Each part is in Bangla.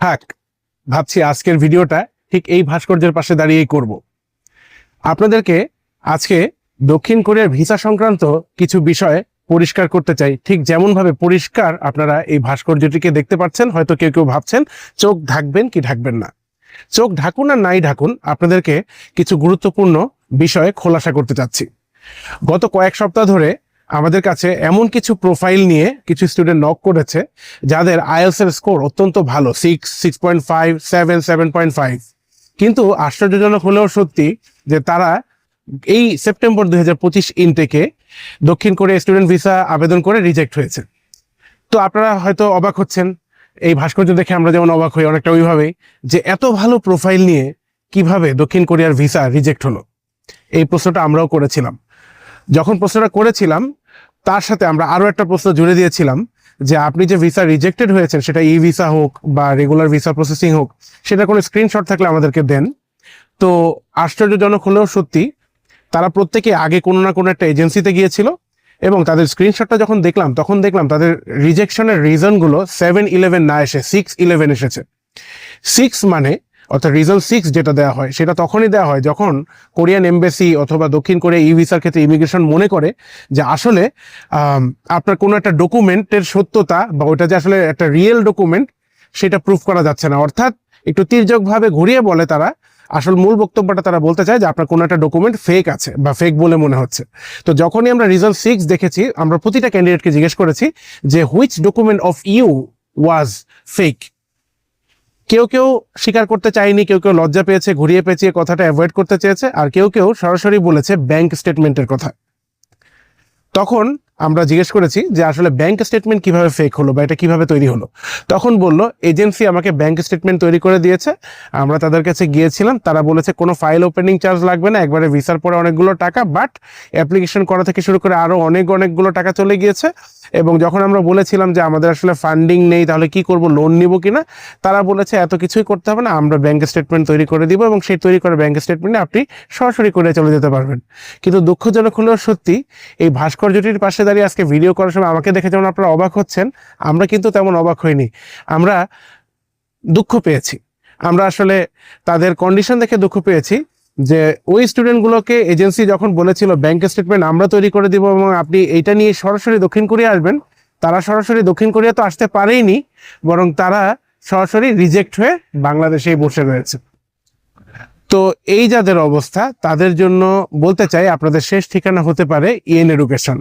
থাক, ভাবছি আজকের ভিডিওটা ঠিক এই ভাস্কর্যের পাশে দাঁড়িয়েই করব। আপনাদেরকে আজকে দক্ষিণ কোরিয়ার ভিসা সংক্রান্ত কিছু বিষয় পরিষ্কার করতে চাই। ঠিক যেমন ভাবে পরিষ্কার আপনারা এই ভাস্কর্যটিকে দেখতে পাচ্ছেন, হয়তো কেউ কেউ ভাবছেন, চোখ ঢাকবেন কি ঢাকবেন না? চোখ ঢাকুন আর নাই ঢাকুন, আপনাদেরকে কিছু গুরুত্বপূর্ণ বিষয়ে খোলাসা করতে চাচ্ছি। গত কয়েক সপ্তাহ ধরে আমাদের কাছে এমন কিছু প্রোফাইল নিয়ে কিছু স্টুডেন্ট নক করেছে, যাদের আইএলস এর স্কোর অত্যন্ত ভালো six six point five seven seven point five কিন্তু আশ্চর্যজনক হলেও সত্যি যে তারা এই সেপ্টেম্বর দুই হাজার পঁচিশ ইনটেকে দক্ষিণ কোরিয়া স্টুডেন্ট ভিসা আবেদন করে রিজেক্ট হয়েছে। তো আপনারা হয়তো অবাক হচ্ছেন, এই ভাস্কর্য দেখে আমরা যেমন অবাক হই, অনেকটা ওইভাবেই যে এত ভালো প্রোফাইল নিয়ে কীভাবে দক্ষিণ কোরিয়ার ভিসা রিজেক্ট হলো? এই প্রশ্নটা আমরাও করেছিলাম। যখন প্রশ্নটা করেছিলাম তার সাথে আমরা আরও একটা প্রশ্ন জুড়ে দিয়েছিলাম যে আপনি যে ভিসা রিজেক্টেড হয়েছেন, সেটা ই ভিসা হোক বা রেগুলার ভিসা প্রসেসিং হোক সেটা কোনো স্ক্রিনশট থাকলে আমাদেরকে দেন। তো আশ্চর্যজনক হলেও সত্যি, তারা প্রত্যেকে আগে কোনো না কোনো একটা এজেন্সিতে গিয়েছিল এবং তাদের স্ক্রিনশটটা যখন দেখলাম, তখন দেখলাম তাদের রিজেকশনের রিজনগুলো সেভেন ইলেভেন না এসে সিক্স ইলেভেন এসেছে। সিক্স মানে অর্থাৎ রিজন সিক্স যেটা দেওয়া হয়, সেটা তখনই দেওয়া হয় যখন কোরিয়ান এমবেসি অথবা দক্ষিণ কোরিয়া ই ভিসার ক্ষেত্রে ইমিগ্রেশন মনে করে যে আসলে আপনার কোনো একটা ডকুমেন্টের সত্যতা বা ওটা যে আসলে একটা রিয়েল ডকুমেন্ট সেটা প্রুফ করা যাচ্ছে না। অর্থাৎ একটু তির্যকভাবে ঘুরিয়ে বলে তারা, আসল মূল বক্তব্যটা তারা বলতে চায় যে আপনার কোনো একটা ডকুমেন্ট ফেক আছে বা ফেক বলে মনে হচ্ছে। তো যখনই আমরা রিজন সিক্স দেখেছি, আমরা প্রতিটা ক্যান্ডিডেটকে জিজ্ঞেস করেছি যে which document of you was fake কেউ কেউ স্বীকার করতে চায়নি, কেউ কেউ লজ্জা পেয়েছে, ঘুরিয়ে পেঁচিয়ে কথাটা অ্যাভয়েড করতে চেয়েছে, আর কেউ কেউ সরাসরি বলেছে ব্যাংক স্টেটমেন্টের কথা। তখন আমরা জিজ্ঞেস করেছি যে আসলে ব্যাংক স্টেটমেন্ট কীভাবে ফেক হলো বা এটা কীভাবে তৈরি হলো। তখন বলল এজেন্সি আমাকে ব্যাংক স্টেটমেন্ট তৈরি করে দিয়েছে। আমরা তাদের কাছে গিয়েছিলাম, তারা বলেছে কোনো ফাইল ওপেনিং চার্জ লাগবে না, একবারে ভিসার পরে অনেকগুলো টাকা বাট অ্যাপ্লিকেশন করা থেকে শুরু করে আরও অনেক অনেকগুলো টাকা চলে গিয়েছে। এবং যখন আমরা বলেছিলাম যে আমাদের আসলে ফান্ডিং নেই, তাহলে কি করব লোন নিব কিনা তারা বলেছে এত কিছুই করতে হবে না, আমরা ব্যাংক স্টেটমেন্ট তৈরি করে দিব এবং সেই তৈরি করা ব্যাংক স্টেটমেন্টে আপনি সরাসরি করে চলে যেতে পারবেন। কিন্তু দুঃখজনক হলেও সত্যি এই ভাস্কর্যটির পাশে দাঁড়িয়ে আজকে ভিডিও করার সময় আমাকে দেখে যেমন আপনারা অবাক হচ্ছেন, আমরা কিন্তু তেমন অবাক হইনি। আমরা দুঃখ পেয়েছি। আমরা আসলে তাদের কন্ডিশন দেখে দুঃখ পেয়েছি যে ওই স্টুডেন্টগুলোকে এজেন্সি যখন বলেছিল ব্যাংক স্টেটমেন্ট আমরা তৈরি করে দিব এবং আপনি এইটা নিয়ে সরাসরি দক্ষিণ কোরিয়া আসবেন, তারা সরাসরি দক্ষিণ কোরিয়া তো আসতে পারেইনি, বরং তারা সরাসরি রিজেক্ট হয়ে বাংলাদেশেই বসে রয়েছে। তো এই যাদের অবস্থা, তাদের জন্য বলতে চাই, আপনাদের শেষ ঠিকানা হতে পারে ইএন এডুকেশন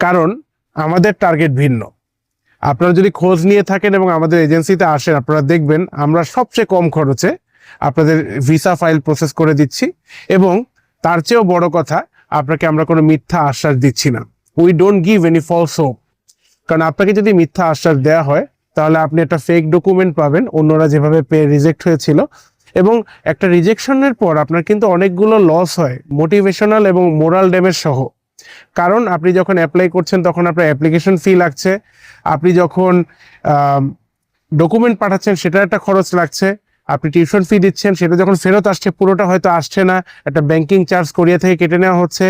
কারণ আমাদের টার্গেট ভিন্ন। আপনারা যদি খোঁজ নিয়ে থাকেন এবং আমাদের এজেন্সিতে আসেন, আপনারা দেখবেন আমরা সবচেয়ে কম খরচে আপনাদের ভিসা ফাইল প্রসেস করে দিচ্ছি এবং তার চেয়েও বড় কথা, আপনাকে আমরা কোনো মিথ্যা আশ্বাস দিচ্ছি না। We don't give any false hope কারণ আপনাকে যদি মিথ্যা আশ্বাস দেওয়া হয়, তাহলে আপনি একটা ফেক ডকুমেন্ট পাবেন, অন্যরা যেভাবে পে রিজেক্ট হয়েছিল। এবং একটা রিজেকশনের পর আপনার কিন্তু অনেকগুলো লস হয় মোটিভেশনাল এবং মোরাল ড্যামেজ সহ। কারণ আপনি যখন অ্যাপ্লাই করছেন, তখন আপনার অ্যাপ্লিকেশন ফি লাগছে। আপনি যখন ডকুমেন্ট পাঠাচ্ছেন, সেটার একটা খরচ লাগছে। আপনি টিউশন ফি দিচ্ছেন, সেটা যখন ফেরত আসছে, পুরোটা হয়তো আসছে না। একটা ব্যাংকিং চার্জ কোরিয়া থেকে কেটে নেওয়া হচ্ছে।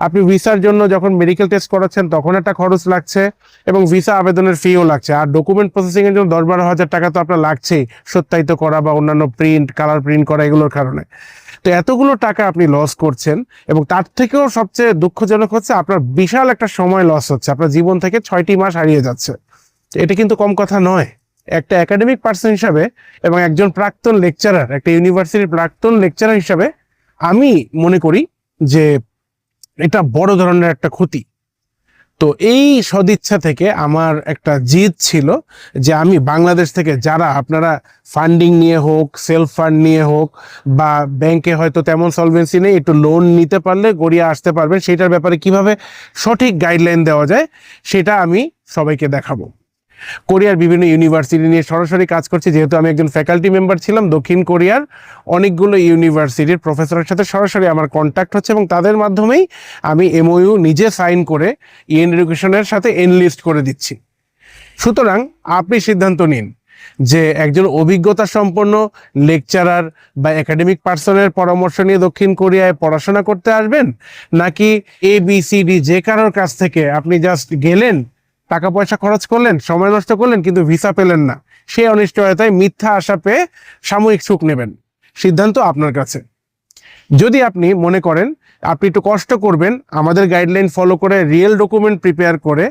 আপনি ভিসার জন্য যখন মেডিকেল টেস্ট করাচ্ছেন, তখন একটা খরচ লাগছে এবং ভিসা আবেদনের ফিও লাগছে। আর ডকুমেন্ট প্রসেসিং এর জন্য দশ বারো হাজার টাকা তো আপনার লাগছেই, সত্যায়িত করা বা অন্যান্য প্রিন্ট কালার প্রিন্ট করা, এগুলোর কারণে। তো এতগুলো টাকা আপনি লস করছেন এবং তার থেকেও সবচেয়ে দুঃখজনক হচ্ছে আপনার বিশাল একটা সময় লস হচ্ছে। আপনার জীবন থেকে ছয়টি মাস হারিয়ে যাচ্ছে। এটা কিন্তু কম কথা নয়। একটা একাডেমিক পার্সন হিসাবে এবং একজন প্রাক্তন লেকচারার একটা ইউনিভার্সিটির প্রাক্তন লেকচারার হিসাবে আমি মনে করি যে এটা বড় ধরনের একটা ক্ষতি। তো এই সদিচ্ছা থেকে আমার একটা জিদ ছিল যে আমি বাংলাদেশ থেকে যারা আপনারা ফান্ডিং নিয়ে হোক সেলফ ফান্ড নিয়ে হোক বা ব্যাংকে হয়তো তেমন সলভেন্সি নেই, একটু লোন নিতে পারলে গড়িয়ে আসতে পারবেন, সেটার ব্যাপারে কীভাবে সঠিক গাইডলাইন দেওয়া যায়, সেটা আমি সবাইকে দেখাবো। কোরিয়ার বিভিন্ন ইউনিভার্সিটি নিয়ে সরাসরি কাজ করছি। যেহেতু আমি একজন ফ্যাকাল্টি মেম্বার ছিলাম, দক্ষিণ কোরিয়ার অনেকগুলো ইউনিভার্সিটির প্রফেসরের সাথে সরাসরি আমার কন্ট্যাক্ট হচ্ছে এবং তাদের মাধ্যমেই আমি এমওইউ নিজে সাইন করে ইএন এডুকেশনের সাথে এনলিস্ট করে দিচ্ছি। সুতরাং আপনি সিদ্ধান্ত নিন যে একজন অভিজ্ঞতা সম্পন্ন লেকচারার বা একাডেমিক পার্সনের পরামর্শ নিয়ে দক্ষিণ কোরিয়ায় পড়াশোনা করতে আসবেন, নাকি এ বি সি ডি যে কারোর কাছ থেকে আপনি জাস্ট গেলেন টাকা পয়সা খরচ করলেন, সময় নষ্ট করলেন, কিন্তু ভিসা পেলেন না। সেই অনিশ্চয়তায় মিথ্যা আশা পেয়ে সাময়িক সুখ নেবেন। সিদ্ধান্ত আপনার কাছে। যদি আপনি মনে করেন, আপনি একটু কষ্ট করবেন, আমাদের গাইডলাইন ফলো করে রিয়েল ডকুমেন্ট প্রিপেয়ার করে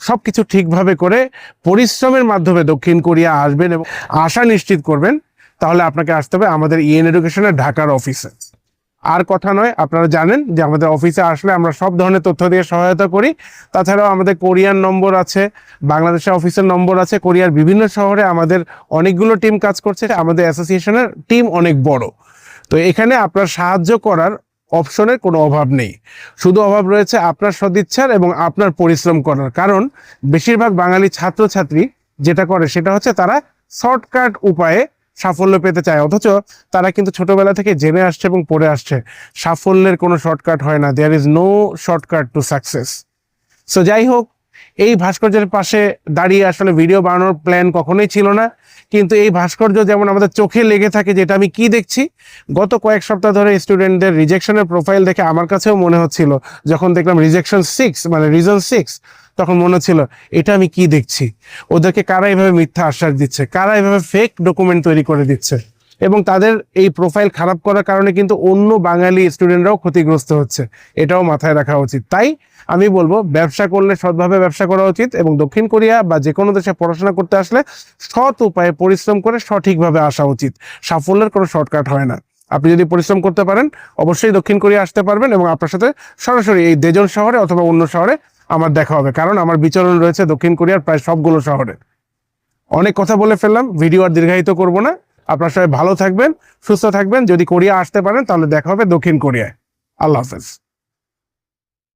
সব কিছু ঠিকভাবে করে, পরিশ্রমের মাধ্যমে দক্ষিণ কোরিয়া আসবেন এবং আশা নিশ্চিত করবেন, তাহলে আপনাকে আসতে হবে আমাদের ইএন এডুকেশনের ঢাকার অফিসে আর কথা নয়, আপনারা জানেন যে আমাদের অফিসে আসলে আমরা সব ধরনের তথ্য দিয়ে সহায়তা করি। তাছাড়াও আমাদের কোরিয়ান নম্বর আছে, বাংলাদেশের অফিসের নম্বর আছে, কোরিয়ার বিভিন্ন শহরে আমাদের অনেকগুলো টিম কাজ করছে, আমাদের অ্যাসোসিয়েশনের টিম অনেক বড়। তো এখানে আপনার সাহায্য করার অপশনের কোনো অভাব নেই। শুধু অভাব রয়েছে আপনার সদিচ্ছার এবং আপনার পরিশ্রম করার। কারণ বেশিরভাগ বাঙালি ছাত্রছাত্রী যেটা করে সেটা হচ্ছে তারা শর্টকাট উপায়ে সাফল্য পেতে চায়। অথচ তারা কিন্তু ছোটবেলা থেকে জেনে আসছে এবং পড়ে আসছে, সাফল্যের কোনো শর্টকাট হয় না। There is no shortcut to success so যাই হোক, এই ভাস্কর্যের পাশে দাঁড়িয়ে আসলে ভিডিও বানানোর প্ল্যান কখনোই ছিল না। কিন্তু এই ভাস্কর্য যেমন আমাদের চোখে লেগে থাকে, যেটা আমি কি দেখছি? গত কয়েক সপ্তাহ ধরে স্টুডেন্টদের রিজেকশনের প্রোফাইল দেখে আমার কাছেও মনে হচ্ছিল। যখন দেখলাম রিজেকশন সিক্স মানে রিজন সিক্স তখন মনে হচ্ছিল, এটা আমি কি দেখছি? ওদেরকে কারা এভাবে মিথ্যা আশ্বাস দিচ্ছে? কারা এভাবে ফেক ডকুমেন্ট তৈরি করে দিচ্ছে? এবং তাদের এই প্রোফাইল খারাপ করার কারণে কিন্তু অন্য বাঙালি স্টুডেন্টরাও ক্ষতিগ্রস্ত হচ্ছে। এটাও মাথায় রাখা উচিত। তাই আমি বলব, ব্যবসা করলে সৎভাবে ব্যবসা করা উচিত এবং দক্ষিণ কোরিয়া বা যে কোনো দেশে পড়াশোনা করতে আসলে সৎ উপায়ে পরিশ্রম করে সঠিকভাবে আসা উচিত। সাফল্যের কোনো শর্টকাট হয় না। আপনি যদি পরিশ্রম করতে পারেন, অবশ্যই দক্ষিণ কোরিয়া আসতে পারবেন এবং আপনার সাথে সরাসরি এই দেজন শহরে অথবা অন্য শহরে আমার দেখা হবে। কারণ আমার বিচরণ রয়েছে দক্ষিণ কোরিয়ার প্রায় সবগুলো শহরে। অনেক কথা বলে ফেললাম, ভিডিও আর দীর্ঘায়িত করব না। আপনার সবাই ভালো থাকবেন, সুস্থ থাকবেন। যদি কোরিয়া আসতে পারেন, তাহলে দেখা হবে দক্ষিণ কোরিয়ায়। আল্লাহ হাফেজ।